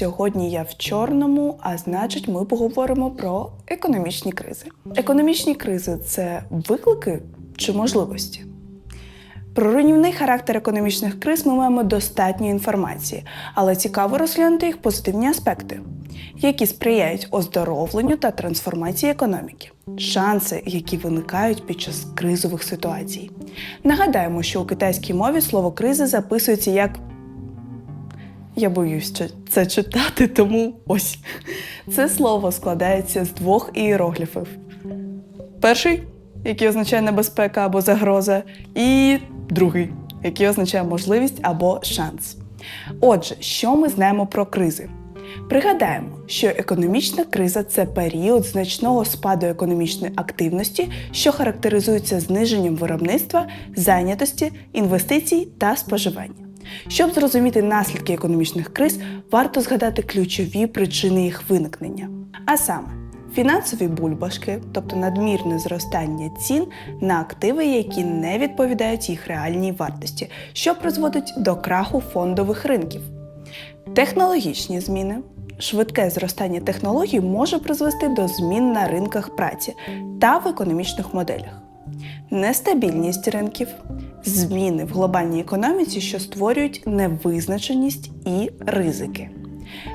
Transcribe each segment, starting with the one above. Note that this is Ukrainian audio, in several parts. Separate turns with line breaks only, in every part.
Сьогодні я в чорному, а значить, ми поговоримо про економічні кризи. Економічні кризи це виклики чи можливості? Про руйнівний характер економічних криз ми маємо достатньо інформації, але цікаво розглянути їх позитивні аспекти, які сприяють оздоровленню та трансформації економіки, шанси, які виникають під час кризових ситуацій. Нагадаємо, що у китайській мові слово криза записується як я боюсь це- читати, тому ось. Це слово складається з двох ієрогліфів. Перший, який означає небезпека або загроза, і другий, який означає можливість або шанс. Отже, що ми знаємо про кризи? Пригадаємо, що економічна криза це період значного спаду економічної активності, що характеризується зниженням виробництва, зайнятості, інвестицій та споживання. Щоб зрозуміти наслідки економічних криз, варто згадати ключові причини їх виникнення. А саме, фінансові бульбашки, тобто надмірне зростання цін на активи, які не відповідають їх реальній вартості, що призводить до краху фондових ринків. Технологічні зміни. Швидке зростання технологій може призвести до змін на ринках праці та в економічних моделях. Нестабільність ринків, зміни в глобальній економіці, що створюють невизначеність і ризики.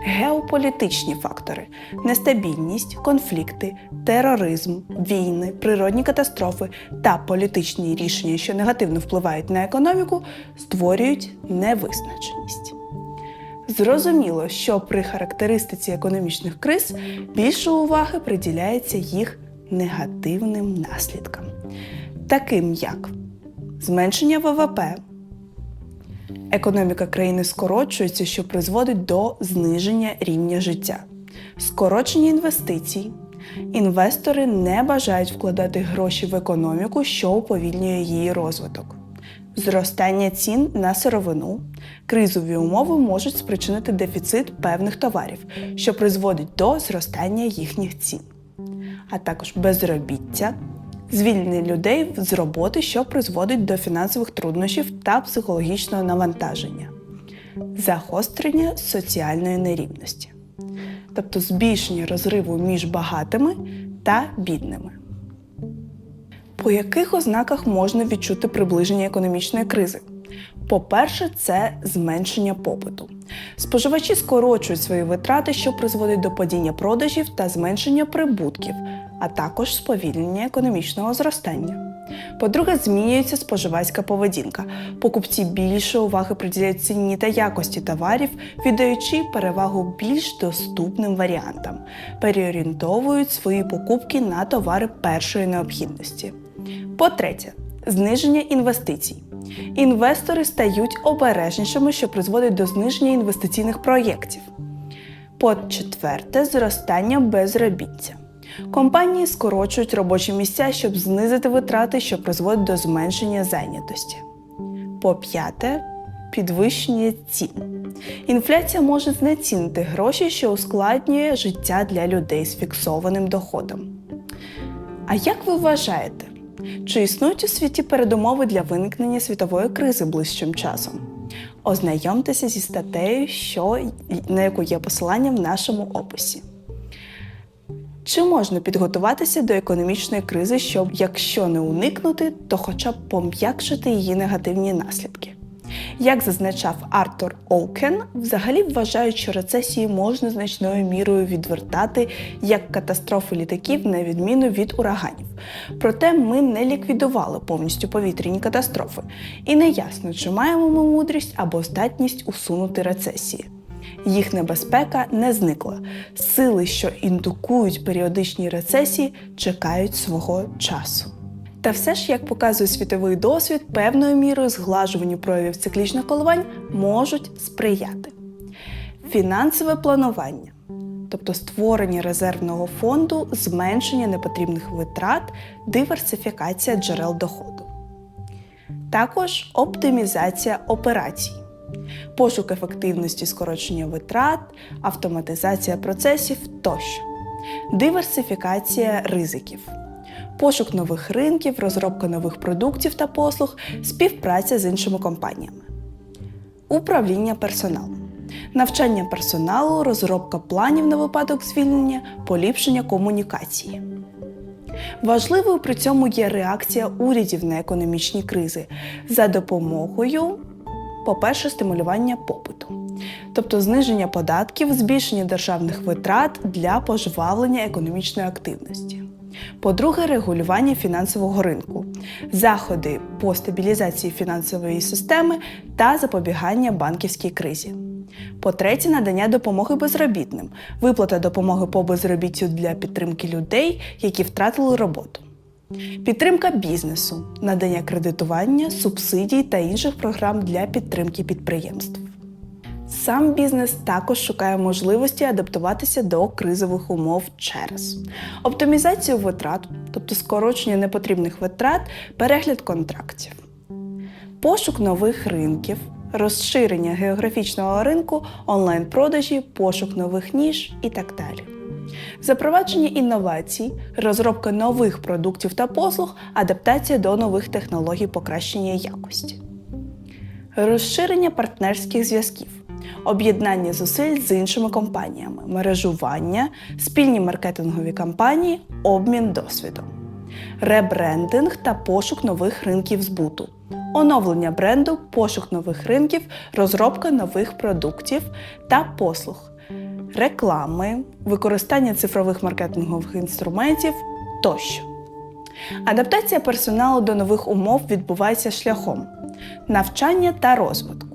Геополітичні фактори нестабільність, конфлікти, тероризм, війни, природні катастрофи та політичні рішення, що негативно впливають на економіку, створюють невизначеність. Зрозуміло, що при характеристиці економічних криз більше уваги приділяється їх негативним наслідкам, таким як зменшення ВВП. Економіка країни скорочується, що призводить до зниження рівня життя, скорочення інвестицій. Інвестори не бажають вкладати гроші в економіку, що уповільнює її розвиток. Зростання цін на сировину, кризові умови можуть спричинити дефіцит певних товарів, що призводить до зростання їхніх цін, а також безробіття, звільнення людей з роботи, що призводить до фінансових труднощів та психологічного навантаження, загострення соціальної нерівності, тобто збільшення розриву між багатими та бідними. По яких ознаках можна відчути приближення економічної кризи? По-перше, це зменшення попиту. Споживачі скорочують свої витрати, що призводить до падіння продажів та зменшення прибутків, а також сповільнення економічного зростання. По-друге, змінюється споживацька поведінка. Покупці більше уваги приділяють ціні та якості товарів, віддаючи перевагу більш доступним варіантам, переорієнтовують свої покупки на товари першої необхідності. По-третє, зниження інвестицій. Інвестори стають обережнішими, що призводить до зниження інвестиційних проєктів. По-четверте, зростання безробіття. Компанії скорочують робочі місця, щоб знизити витрати, що призводить до зменшення зайнятості. По-п'яте, підвищення цін. Інфляція може знецінити гроші, що ускладнює життя для людей з фіксованим доходом. А як ви вважаєте, чи існують у світі передумови для виникнення світової кризи ближчим часом? Ознайомтеся зі статтею, що, на яку є посилання в нашому описі. Чи можна підготуватися до економічної кризи, щоб, якщо не уникнути, то хоча б пом'якшити її негативні наслідки? Як зазначав Артур Оукен, взагалі вважають, що рецесії можна значною мірою відвертати як катастрофи літаків на відміну від ураганів. Проте ми не ліквідували повністю повітряні катастрофи, і не ясно, чи маємо ми мудрість або здатність усунути рецесії. Їх небезпека не зникла. Сили, що індукують періодичні рецесії, чекають свого часу. Та все ж, як показує світовий досвід, певною мірою зглажуванню проявів циклічних коливань можуть сприяти. Фінансове планування, тобто створення резервного фонду, зменшення непотрібних витрат, диверсифікація джерел доходу. Також оптимізація операцій, пошук ефективності скорочення витрат, автоматизація процесів тощо, диверсифікація ризиків, пошук нових ринків, розробка нових продуктів та послуг, співпраця з іншими компаніями, управління персоналом. навчання персоналу, розробка планів на випадок звільнення, поліпшення комунікації. Важливою при цьому є реакція урядів на економічні кризи за допомогою, по-перше, стимулювання попиту, тобто зниження податків, збільшення державних витрат для пожвавлення економічної активності. По-друге, регулювання фінансового ринку, заходи по стабілізації фінансової системи та запобігання банківській кризі. По-третє, надання допомоги безробітним, виплата допомоги по безробіттю для підтримки людей, які втратили роботу. Підтримка бізнесу, надання кредитування, субсидій та інших програм для підтримки підприємств. Сам бізнес також шукає можливості адаптуватися до кризових умов через оптимізацію витрат, тобто скорочення непотрібних витрат, перегляд контрактів, пошук нових ринків, розширення географічного ринку, онлайн-продажі, пошук нових ніж і так далі. Запровадження інновацій, розробка нових продуктів та послуг, адаптація до нових технологій покращення якості, розширення партнерських зв'язків, об'єднання зусиль з іншими компаніями, мережування, спільні маркетингові кампанії, обмін досвідом, ребрендинг та пошук нових ринків збуту, оновлення бренду, пошук нових ринків, розробка нових продуктів та послуг, реклами, використання цифрових маркетингових інструментів тощо. Адаптація персоналу до нових умов відбувається шляхом навчання та розвитку.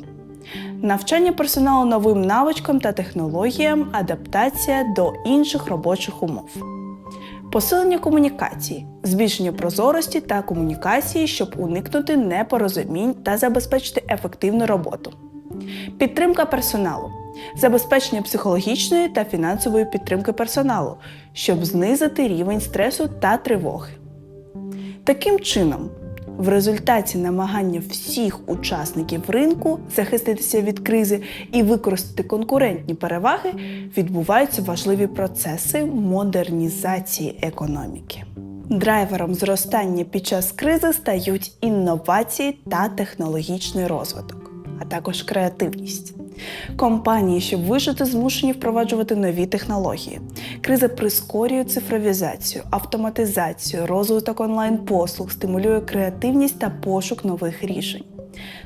Навчання персоналу новим навичкам та технологіям, адаптація до інших робочих умов. Посилення комунікації, збільшення прозорості та комунікації, щоб уникнути непорозумінь та забезпечити ефективну роботу. Підтримка персоналу, забезпечення психологічної та фінансової підтримки персоналу, щоб знизити рівень стресу та тривоги. Таким чином, в результаті намагання всіх учасників ринку захиститися від кризи і використати конкурентні переваги, відбуваються важливі процеси модернізації економіки. Драйвером зростання під час кризи стають інновації та технологічний розвиток, а також креативність. Компанії, щоб вижити, змушені впроваджувати нові технології. Криза прискорює цифровізацію, автоматизацію, розвиток онлайн-послуг, стимулює креативність та пошук нових рішень.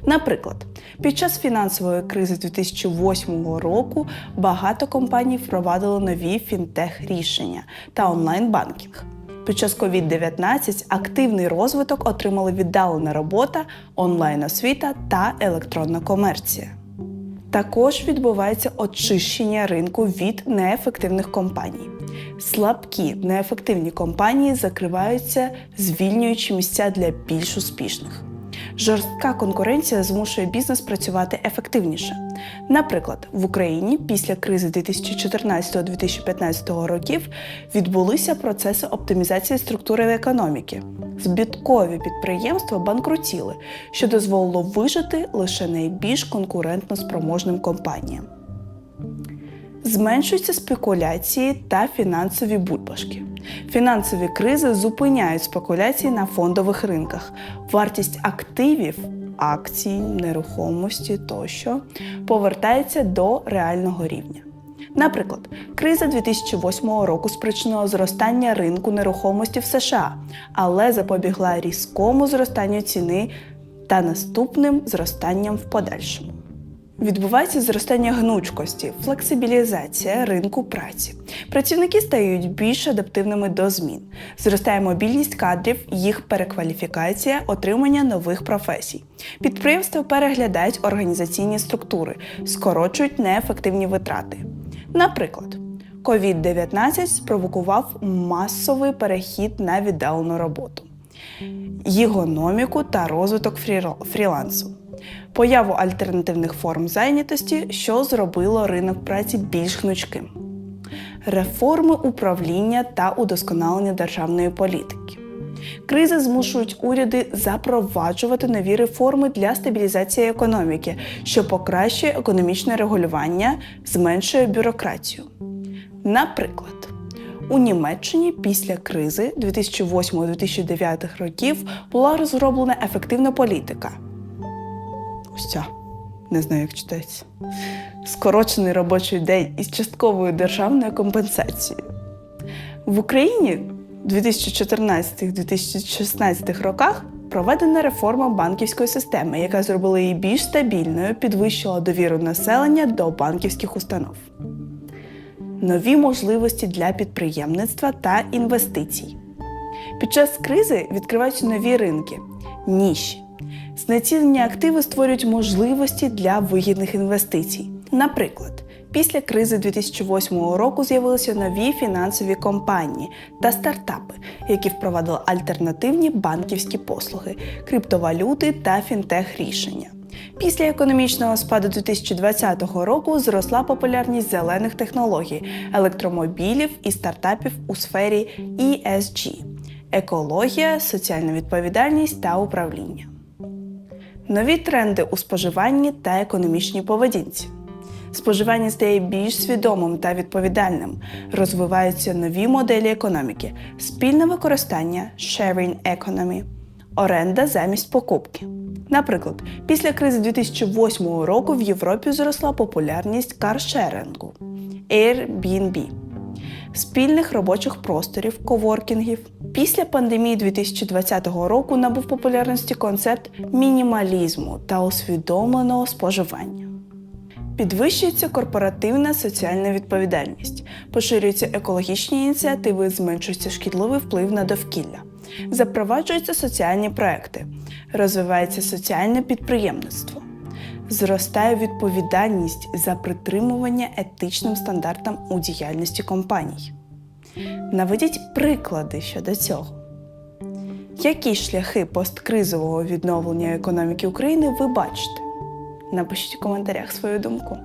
Наприклад, під час фінансової кризи 2008 року багато компаній впровадили нові фінтех-рішення та онлайн-банкінг. Під час COVID-19 активний розвиток отримали віддалена робота, онлайн-освіта та електронна комерція. Також відбувається очищення ринку від неефективних компаній. Слабкі неефективні компанії закриваються, звільнюючи місця для більш успішних. Жорстка конкуренція змушує бізнес працювати ефективніше. Наприклад, в Україні після кризи 2014-2015 років відбулися процеси оптимізації структури економіки. Збиткові підприємства банкрутіли, що дозволило вижити лише найбільш конкурентно спроможним компаніям. Зменшуються спекуляції та фінансові бульбашки. Фінансові кризи зупиняють спекуляції на фондових ринках. Вартість активів, акцій, нерухомості тощо повертається до реального рівня. Наприклад, криза 2008 року спричинила зростання ринку нерухомості в США, але запобігла різкому зростанню ціни та наступним зростанням в подальшому. Відбувається зростання гнучкості, флексибілізація ринку праці. Працівники стають більш адаптивними до змін. Зростає мобільність кадрів, їх перекваліфікація, отримання нових професій. Підприємства переглядають організаційні структури, скорочують неефективні витрати. Наприклад, COVID-19 спровокував масовий перехід на віддалену роботу, єгономіку та розвиток фрі- фрілансу появу альтернативних форм зайнятості, що зробило ринок праці більш гнучким, реформи управління та удосконалення державної політики. Кризи змушують уряди запроваджувати нові реформи для стабілізації економіки, що покращує економічне регулювання, зменшує бюрократію. Наприклад, у Німеччині після кризи 2008-2009 років була розроблена ефективна політика. Ось. Не знаю, як читається. скорочений робочий день із частковою державною компенсацією. В Україні в 2014-2016 роках проведена реформа банківської системи, яка зробила її більш стабільною, підвищила довіру населення до банківських установ. Нові можливості для підприємництва та інвестицій. Під час кризи відкриваються нові ринки, ніші. Знецінені активи створюють можливості для вигідних інвестицій. Наприклад, після кризи 2008 року з'явилися нові фінансові компанії та стартапи, які впровадили альтернативні банківські послуги, криптовалюти та фінтех-рішення. Після економічного спаду 2020 року зросла популярність зелених технологій, електромобілів і стартапів у сфері ESG – екологія, соціальна відповідальність та управління. Нові тренди у споживанні та економічній поведінці. Споживання стає більш свідомим та відповідальним. Розвиваються нові моделі економіки, спільне використання sharing economy, оренда замість покупки. Наприклад, після кризи 2008 року в Європі зросла популярність каршерингу Airbnb, спільних робочих просторів, коворкінгів. Після пандемії 2020 року набув популярності концепт мінімалізму та усвідомленого споживання. Підвищується корпоративна соціальна відповідальність, поширюються екологічні ініціативи, зменшується шкідливий вплив на довкілля, запроваджуються соціальні проекти, розвивається соціальне підприємництво, зростає відповідальність за притримування етичним стандартам у діяльності компаній. Наведіть приклади щодо цього. Які шляхи посткризового відновлення економіки України ви бачите? Напишіть у коментарях свою думку.